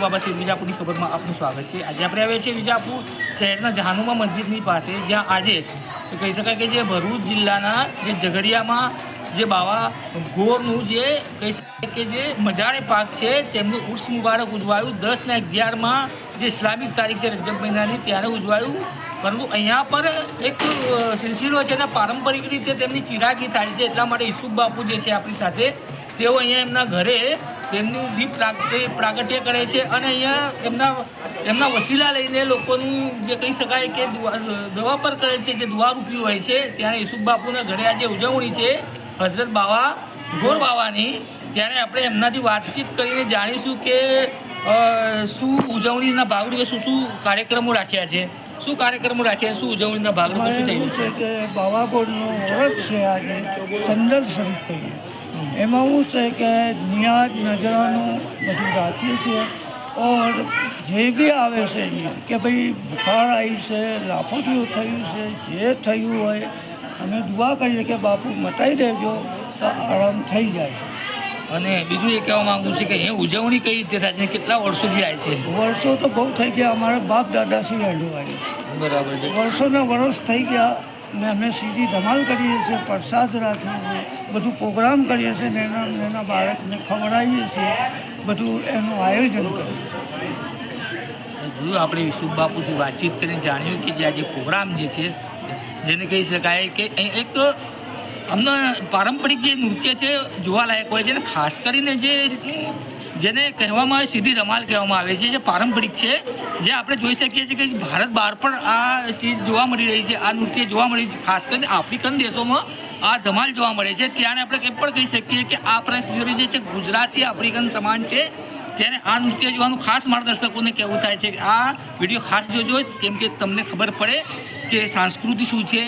વિજાપુરની ખબરમાં આપનું સ્વાગત છે. આજે આપણે આવ્યા છીએ વિજાપુર શહેરના જહાનુમા મસ્જિદની પાસે, જ્યાં આજે કહી શકાય કે જે ભરૂચ જિલ્લાના જે ઝઘડિયામાં જે બાવા ગોરનું જે કહી શકાય કે જે મજારે પાક છે, તેમનું ઉર્સ મુબારક ઉજવાયું. દસ ને અગિયારમાં જે ઇસ્લામિક તારીખ છે, રજબ મહિનાની, ત્યારે ઉજવાયું. પરંતુ અહીંયા પર એક સિલસિલો છે ને પારંપરિક રીતે તેમની ચિરાગી થાય છે, એટલા માટે ઈસુફ બાપુ જે છે આપણી સાથે, તેઓ અહીંયા એમના ઘરે તેમનું દીપ પ્રાગ- પ્રાગટ્ય કરે છે અને અહીંયા એમના એમના વસીલા લઈને લોકોનું જે કહી શકાય કે દવા પર કરે છે, જે દુઆ રૂપી હોય છે ત્યારે ઈસુફ બાપુના ઘરે આજે ઉજવણી છે હજરત બાવા, ગોર બાવાની. ત્યારે આપણે એમનાથી વાતચીત કરીને જાણીશું કે શું ઉજવણીના ભાગરૂપે શું શું કાર્યક્રમો રાખ્યા છે. શું કાર્યક્રમો રાખ્યા? શું ઉજવણીના ભાગરૂપે શું થયું? છે કે બાવાગોળનું વ્રત છે આજે સંદર શરીફ કહીએ એમાં શું છે કે નિયાજ નજરાનું બધું રાખીએ છીએ ઓર જે બી આવે છે કે ભાઈ બુખાર આવી છે લાફોટીઓ થયું છે જે થયું હોય અમે દુઆ કરીએ કે બાપુ મટાઈ દેજો તો આરામ થઈ જાય છે. અને બીજું એ કહેવા માગું છું કે એ ઉજવણી કઈ રીતે થાય છે કેટલા વર્ષોથી થાય છે? વર્ષો તો બહુ થઈ ગયા. અમારા બાપ દાદાથી અડવાય બરાબર છે. વર્ષોના વર્ષ થઈ ગયા. ને અમે સીધી ધમાલ કરીએ છીએ પ્રસાદ રાખીએ છીએ બધું પ્રોગ્રામ કરીએ છીએ નાના નાના બાળકને ખવડાવીએ છીએ બધું એનું આયોજન કરીએ જોયું આપણે વિશુભ બાપુથી વાતચીત કરીને જાણ્યું કે જે આજે પ્રોગ્રામ જે છે જેને કહી શકાય કે એક અમને પારંપરિક જે નૃત્ય છે જોવાલાયક હોય છે અને ખાસ કરીને જે રીતનું જેને કહેવામાં આવે સીધી રમાલ કહેવામાં આવે છે, જે પારંપરિક છે, જે આપણે જોઈ શકીએ છીએ કે ભારત બહાર પણ આ ચીજ જોવા મળી રહી છે, આ નૃત્ય જોવા મળી છે. ખાસ કરીને આફ્રિકન દેશોમાં આ ધમાલ જોવા મળે છે. ત્યારે આપણે એ પણ કહી શકીએ કે આ પ્રશ્ન જે છે ગુજરાતી આફ્રિકન સમાન છે ત્યારે આ નૃત્ય જોવાનું ખાસ માર્ગદર્શકોને કહેવું થાય છે કે આ વીડિયો ખાસ જોજો, કેમ કે તમને ખબર પડે કે સંસ્કૃતિ શું છે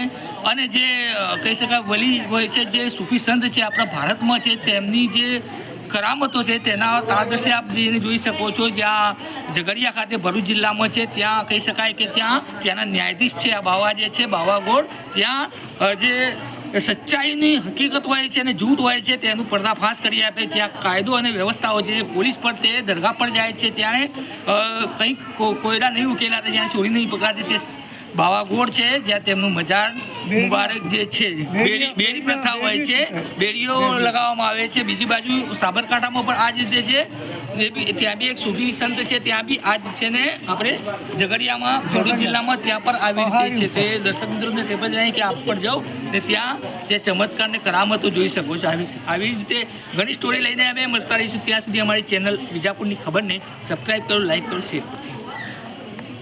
અને જે કહી શકાય, વલી હોય છે, જે સૂફી સંત છે, આપણા ભારતમાં છે, તેમની જે કરામતો છે, તેના તાદર્શે આપ જઈને જોઈ શકો છો, જ્યાં ઝઘડિયા ખાતે ભરૂચ જિલ્લામાં છે, ત્યાં કહી શકાય કે ત્યાં, ત્યાંના ન્યાયાધીશ છે, આ બાવા જે છે બાવાગોળ ત્યાં જે સચ્ચાઈની હકીકત હોય છે અને જૂઠ હોય છે, તેનું પર્દાફાશ કરી આપે, ત્યાં કાયદો અને વ્યવસ્થાઓ છે પોલીસ પર તે દરગાહ પર જાય છે, ત્યારે કંઈક કોયડા નહીં ઉકેલાતા, જ્યાં ચોરી નહીં પકડાતી તે બાવાગોળ છે જ્યાં તેમનું મજાર મુબારક જે છે બેડી બેડી પ્રથા હોય છે બેડીઓ લગાવવામાં આવે છે. બીજી બાજુ સાબરકાંઠામાં પણ આ જ રીતે છે. ત્યાં બી એક સુફી સંત છે ત્યાં બી આ છે ને આપણે ઝઘડિયામાં ભરૂચ જિલ્લામાં ત્યાં પર આવી રીતે છે. તે દર્શક મિત્રોને તે પણ જણાય કે આપ પણ જાઓ ને ત્યાં તે ચમત્કારને કરામતો જોઈ શકો છો. આવી આવી રીતે ઘણી સ્ટોરી લઈને અમે મળતા રહીશું. ત્યાં સુધી અમારી ચેનલ વિજાપુરની ખબરને સબસ્ક્રાઈબ કરો લાઈક કરો શેર કરો.